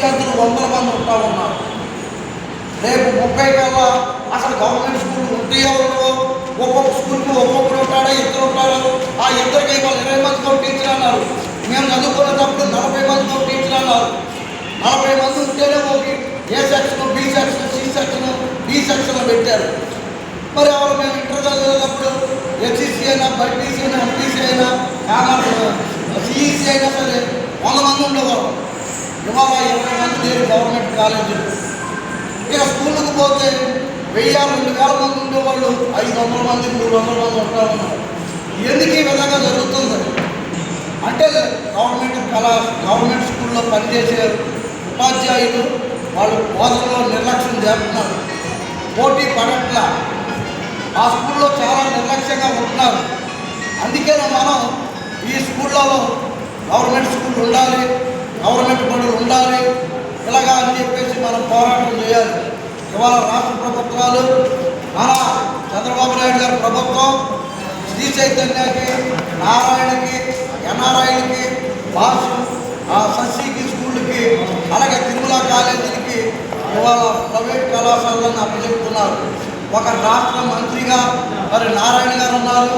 విద్యార్థులు వందల మంది ఉంటా ఉన్నారు రేపు ముప్పై వేల అసలు గవర్నమెంట్ స్కూల్ ఉంటాయో ఉండవో ఒక్కొక్క స్కూల్కి ఒక్కొక్కరు ఉంటాడో ఇద్దరు ఉంటారు? ఆ ఇద్దరికి వాళ్ళు ఇరవై మందితో టీచర్ అన్నారు. మేము చదువుకునేటప్పుడు నలభై మందితో టీచర్ అన్నారు. నలభై మంది ఉంటేనే ఒక A section B section C section D section పెట్టారు. మరి ఎవరు మేము ఇంటర్ చదివేటప్పుడు హెచ్ఈసి అయినా బైపీసీ అయినా ఎంపీసీ అయినా కామర్స్ అయినా సరే వంద మంది ఉండేవారు. ఇవాళ ఇరవై మంది లేరు గవర్నమెంట్ కాలేజీలు ఇక స్కూళ్ళకు పోతే వెయ్యి రెండు వేల మంది ఉండేవాళ్ళు ఐదు వందల మంది మూడు వందల మంది ఉంటా ఉన్నారు ఎందుకు ఈ విధంగా జరుగుతుంది? అంటే గవర్నమెంట్ కళా గవర్నమెంట్ స్కూల్లో పనిచేసే ఉపాధ్యాయులు వాళ్ళు బోధనలో నిర్లక్ష్యం చేస్తున్నారు. పోటీ పడట్ల. ఆ స్కూల్లో చాలా నిర్లక్ష్యంగా ఉంటున్నారు. అందుకే మనం ఈ స్కూళ్ళలో గవర్నమెంట్ స్కూల్ ఉండాలి. గవర్నమెంట్ బడులు ఉండాలి. ఇలాగా అని చెప్పేసి మనం పోరాటం చేయాలి. ఇవాళ రాష్ట్ర ప్రభుత్వాలు మన చంద్రబాబు నాయుడు గారి ప్రభుత్వం శ్రీ చైతన్యకి నారాయణకి ఎన్ఆర్ఐలకి భాష శశికి స్కూళ్ళకి అలాగే తిరుమల కాలేజీలకి ఇవాళ ప్రైవేట్ కళాశాలను అప్పచెప్తున్నారు. ఒక రాష్ట్ర మంత్రిగా మరి నారాయణ గారు ఉన్నారు.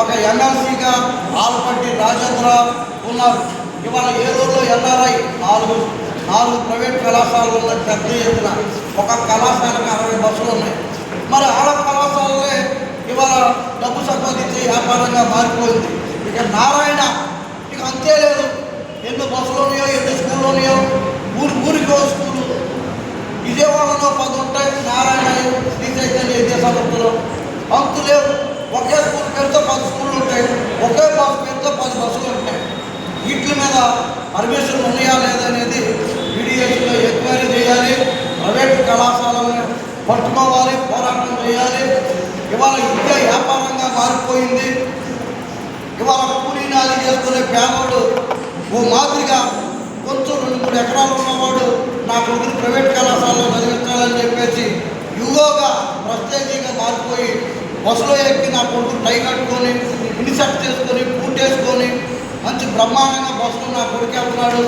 ఒక ఎమ్మెల్సీగా ఆలపట్టి రాజేంద్ర ఉన్నారు. ఇవాళ ఏలూరులో ఎన్ఆర్ఐ నాలుగు నాలుగు ప్రైవేట్ కళాశాలలో ఉన్నాయి పెద్ద ఎత్తున ఒక కళాశాలకు అరవై బస్సులు ఉన్నాయి. మరి ఆడ కళాశాలలే ఇవాళ డబ్బు సంపాదించే వ్యాపారంగా మారిపోయింది. ఇక నారాయణ ఇక అంతే లేదు. ఎన్ని బస్సులు ఉన్నాయో ఎన్ని స్కూళ్ళు ఉన్నాయో ఊరి ఊరికి ఓ స్కూలు విజయవాడలో పది ఉంటాయి నారాయణ శ్రీ చైతన్య విద్యాసంస్థలో అంతు లేవు ఒకే స్కూల్ పేరుతో పది స్కూళ్ళు ఉంటాయి ఒకే బస్సు పేరుతో పది బస్సులు ఉంటాయి వీటి పర్మిషన్ ఉన్నాయా లేదనేది మీడియేషన్లో ఎంక్వైరీ చేయాలి. ప్రైవేట్ కళాశాలను పట్టుకోవాలి పోరాటం చేయాలి. ఇవాళ విద్య వ్యాపారంగా మారిపోయింది. ఇవాళ కూలీనాలు చేసుకునే పేదవాడు ఓ మాదిరిగా కొంచెం రెండు మూడు ఎకరాలు ఉన్నవాడు నా కొడుకుని ప్రైవేట్ కళాశాలలో చదివించాలని చెప్పేసి యువగా ప్రత్యేకంగా మారిపోయి బస్సులో ఎక్కి నా కొడుకు టై కట్టుకొని ఇన్సెప్ట్ చేసుకొని మంచి బ్రహ్మాండంగా బస్సులు నా కొడుకు వెళ్తున్నాడు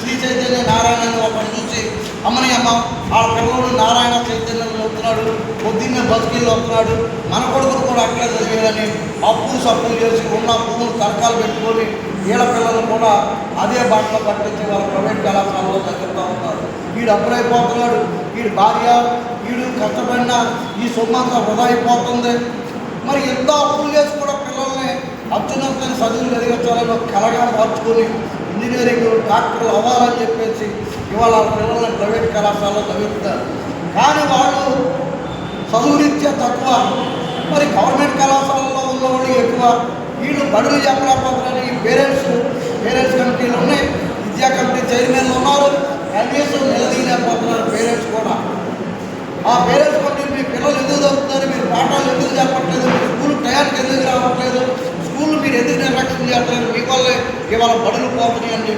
శ్రీ చైతన్య నారాయణ ఒకటి చూసి అమ్మని అమ్మ ఆ పిల్లలు నారాయణ చైతన్యం వస్తున్నాడు. పొద్దున్నే బస్సుకి వస్తున్నాడు. మన కొడుకులు కూడా అక్కడే చదివేదని అప్పు సప్పు చేసి ఉన్న పువ్వులు తరకాలు పెట్టుకొని వీళ్ళ పిల్లలు కూడా అదే బట్టలు పట్టించి వాళ్ళ ప్రైవేట్ కళాశాలలో చదువుతూ ఉన్నారు. వీడు అప్పుడైపోతున్నాడు. వీడి భార్య వీడు కష్టపడిన ఈ సొమ్మంతా వృధా అయిపోతుంది. మరి ఎంత అప్పులు చేసి కూడా అత్యున్నతమైన చదువులు వెలిగించాలని కలగా మార్చుకొని ఇంజనీరింగ్ డాక్టర్లు అవ్వాలని చెప్పేసి ఇవాళ పిల్లల్ని ప్రైవేట్ కళాశాలలో చదువుతున్నారు. కానీ వాళ్ళు చదువునిచ్చే తక్కువ మరి గవర్నమెంట్ కళాశాలలో ఉన్నవాళ్ళు ఎక్కువ. వీళ్ళు బడులు ఈ పేరెంట్స్ పేరెంట్స్ కమిటీలు ఉన్నాయి. విద్యా కమిటీ చైర్మన్లు ఉన్నారు. కనీసం నిలదీయలేకపోతున్నారు పేరెంట్స్ కూడా. ఆ పేరెంట్స్ కమిటీ మీ పిల్లలు ఎందుకు చదువుతున్నారు? మీరు పాఠాలు ఎందుకు చెప్పట్లేదు? ఇవాళ బడులు పోతున్నాయండి